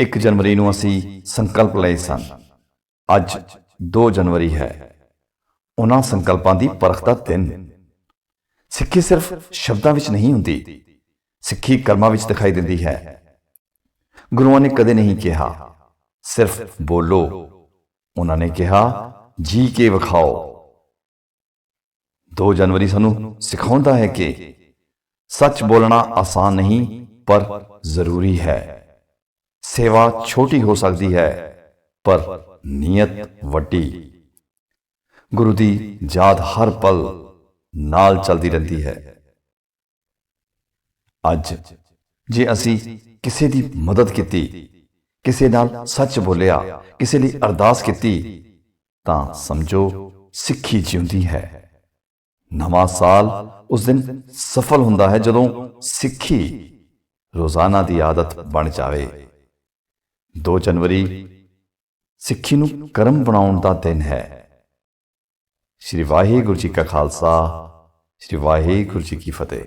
1 ਜਨਵਰੀ ਨੂੰ ਅਸੀਂ ਸੰਕਲਪ ਲਏ ਸਨ। ਅੱਜ 2 ਜਨਵਰੀ ਹੈ। ਉਹਨਾਂ ਸੰਕਲਪਾਂ ਦੀ ਪਰਖ ਦਾ ਦਿਨ। ਸਿੱਖੀ ਸਿਰਫ ਸ਼ਬਦਾਂ ਵਿੱਚ ਨਹੀਂ ਹੁੰਦੀ, ਸਿੱਖੀ ਕਰਮਾਂ ਵਿੱਚ ਦਿਖਾਈ ਦਿੰਦੀ ਹੈ। ਗੁਰੂਆਂ ਨੇ ਕਦੇ ਨਹੀਂ ਕਿਹਾ, ਸਿਰਫ ਬੋਲੋ। ਉਹਨਾਂ ਨੇ ਕਿਹਾ, ਜੀ ਕੇ ਵਿਖਾਓ। 2 ਜਨਵਰੀ ਸਾਨੂੰ ਸਿਖਾਉਂਦਾ ਹੈ ਕਿ ਸੱਚ ਬੋਲਣਾ ਆਸਾਨ ਨਹੀਂ, ਪਰ ਜ਼ਰੂਰੀ ਹੈ। ਸੇਵਾ ਛੋਟੀ ਹੋ ਸਕਦੀ ਹੈ, ਪਰ ਨੀਅਤ ਵੱਡੀ। ਗੁਰੂ ਦੀ ਯਾਦ ਹਰ ਪਲ ਨਾਲ ਚੱਲਦੀ ਰਹਿੰਦੀ ਹੈ। ਅੱਜ ਜੇ ਅਸੀਂ ਕਿਸੇ ਦੀ ਮਦਦ ਕੀਤੀ, ਕਿਸੇ ਨਾਲ ਸੱਚ ਬੋਲਿਆ, ਕਿਸੇ ਲਈ ਅਰਦਾਸ ਕੀਤੀ, ਤਾਂ ਸਮਝੋ ਸਿੱਖੀ ਜਿਉਂਦੀ ਹੈ। ਨਵਾਂ ਸਾਲ ਉਸ ਦਿਨ ਸਫਲ ਹੁੰਦਾ ਹੈ ਜਦੋਂ ਸਿੱਖੀ ਰੋਜ਼ਾਨਾ ਦੀ ਆਦਤ ਬਣ ਜਾਵੇ। 2 ਜਨਵਰੀ, ਸਿੱਖੀ ਨੂੰ ਕਰਮ ਬਣਾਉਣ ਦਾ ਦਿਨ ਹੈ। ਸ਼੍ਰੀ ਵਾਹਿਗੁਰੂ ਜੀ ਕਾ ਖਾਲਸਾ, ਸ਼੍ਰੀ ਵਾਹਿਗੁਰੂ ਜੀ ਕੀ ਫਤਿਹ।